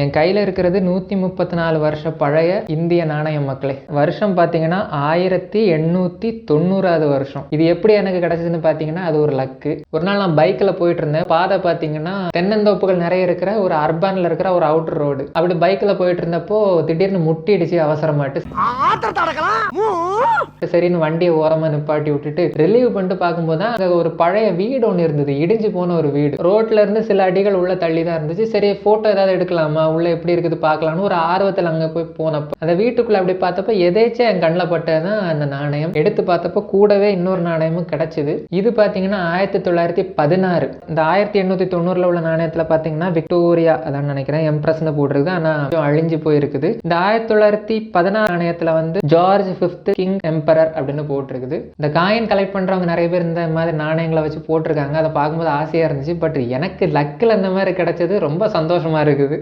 என் கையில் இருக்கிறது நூற்றி முப்பத்தி நாலு வருஷம் பழைய இந்திய நாணயம் மக்களே. வருஷம் பார்த்தீங்கன்னா ஆயிரத்தி எண்ணூற்றி தொண்ணூறாவது வருஷம். இது எப்படி எனக்கு கிடைச்சதுன்னு பார்த்தீங்கன்னா அது ஒரு லக்கு. ஒரு நாள் நான் பைக்கில் போயிட்டு இருந்தேன். பாதை பார்த்தீங்கன்னா தென்னந்தோப்புகள் நிறைய இருக்கிற ஒரு அர்பானில் இருக்கிற ஒரு அவுட்டர் ரோடு அப்படி பைக்கில் போயிட்டு இருந்தப்போ திடீர்னு முட்டிடுச்சு அவசரமாட்டு. சரின்னு வண்டியை ஓரமாக நிப்பாட்டி விட்டுட்டு ரிலீவ் பண்ணிட்டு பார்க்கும்போது தான் அங்கே ஒரு பழைய வீடு ஒன்று இருந்தது. இடிஞ்சு போன ஒரு வீடு. ரோட்ல இருந்து சில அடிகள் உள்ள தள்ளி தான் இருந்துச்சு. சரி ஃபோட்டோ ஏதாவது எடுக்கலாமா? உள்ளே எப்படி இருக்குது பார்க்கலாம்னு ஒரு ஆர்வத்தில் அங்கே போய் போனப்போ அந்த வீட்டுக்குள்ளே அப்படி பார்த்தப்ப எதேச்சும் என் கண்ணில் பட்டதான் அந்த நாணயம். எடுத்து பார்த்தப்போ கூடவே இன்னொரு நாணயமும் கிடைச்சிது. இது பார்த்தீங்கன்னா ஆயிரத்தி தொள்ளாயிரத்தி பதினாறு. இந்த ஆயிரத்தி எண்ணூற்றி தொண்ணூறில் உள்ள நாணயத்தில் பார்த்தீங்கன்னா விக்டோரியா அதான் நினைக்கிறேன் எம்ப்ரஸ்னு போட்டிருக்கு. ஆனால் அழிஞ்சு போயிருக்குது. இந்த ஆயிரத்தி தொள்ளாயிரத்தி பதினாறு நாணயத்தில் வந்து ஜார்ஜ் ஃபிஃப்த் கிங் எம்பரர் அப்படின்னு போட்டிருக்குது. இந்த காயின் கலெக்ட் பண்ணுறவங்க நிறைய பேர் இந்த மாதிரி நாணயங்களை வச்சு போட்டிருக்காங்க. அதை பார்க்கும்போது ஆசையாக இருந்துச்சு. பட் எனக்கு லக்கில் இந்த மாதிரி கிடைச்சது ரொம்ப சந்தோஷமாக இருக்குது.